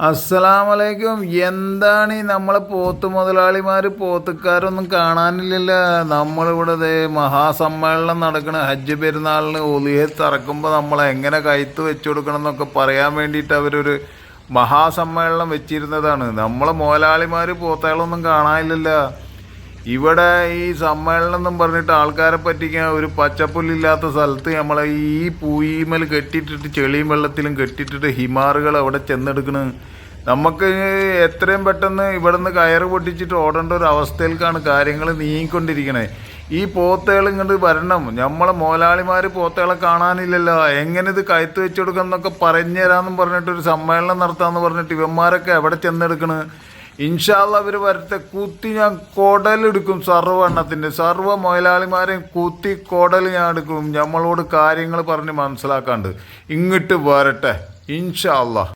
അസ്സലാമലൈക്കും. എന്താണ് ഈ നമ്മളെ പോത്ത് മുതലാളിമാർ പോത്തുകാരൊന്നും കാണാനില്ലല്ലോ? നമ്മളിവിടെ മഹാസമ്മേളനം നടക്കണ. ഹജ്ജ് പെരുന്നാളിന് ഒലിയത്ത് ഇറക്കുമ്പോൾ നമ്മൾ എങ്ങനെ കയത്ത് വെച്ചു കൊടുക്കണം എന്നൊക്കെ പറയാൻ വേണ്ടിയിട്ട് അവരൊരു മഹാസമ്മേളനം വെച്ചിരുന്നതാണ്. നമ്മളെ മുതലാളിമാർ പോത്തകളൊന്നും കാണാനില്ലല്ലോ. ഇവിടെ ഈ സമ്മേളനം എന്നും പറഞ്ഞിട്ട് ആൾക്കാരെ പറ്റിക്കാൻ ഒരു പച്ചപ്പുല്ലില്ലാത്ത സ്ഥലത്ത് നമ്മളെ ഈ പൂയിമൽ കെട്ടിയിട്ടിട്ട് ചെളിയും വെള്ളത്തിലും കെട്ടിയിട്ടിട്ട് ഹിമാറുകൾ അവിടെ ചെന്നെടുക്കണ്. നമുക്ക് എത്രയും പെട്ടെന്ന് ഇവിടെ നിന്ന് കയറ് പൊട്ടിച്ചിട്ട് ഓടേണ്ട ഒരു അവസ്ഥയിലേക്കാണ് കാര്യങ്ങൾ നീങ്ങിക്കൊണ്ടിരിക്കണേ. ഈ പോത്തകൾ ഇങ്ങോട്ട് വരണം. നമ്മളെ മോലാളിമാർ പോത്തകളെ കാണാനില്ലല്ലോ. എങ്ങനെ ഇത് കയത്ത് വെച്ചെടുക്കാം എന്നൊക്കെ പറഞ്ഞു തരാമെന്നും പറഞ്ഞിട്ട് ഒരു സമ്മേളനം നടത്താമെന്ന് പറഞ്ഞിട്ട് ഇവന്മാരൊക്കെ എവിടെ ചെന്നെടുക്കണ്? ഇൻഷാല്ല അവർ വരട്ടെ. കൂത്തി ഞാൻ കൊടലെടുക്കും സർവ എണ്ണത്തിന്റെ സർവ മുതലാളിമാരെയും കൂത്തി കോടൽ ഞാൻ എടുക്കും. നമ്മളോട് കാര്യങ്ങൾ പറഞ്ഞ് മനസ്സിലാക്കാണ്ട് ഇങ്ങോട്ട് വരട്ടെ. ഇൻഷാല്ല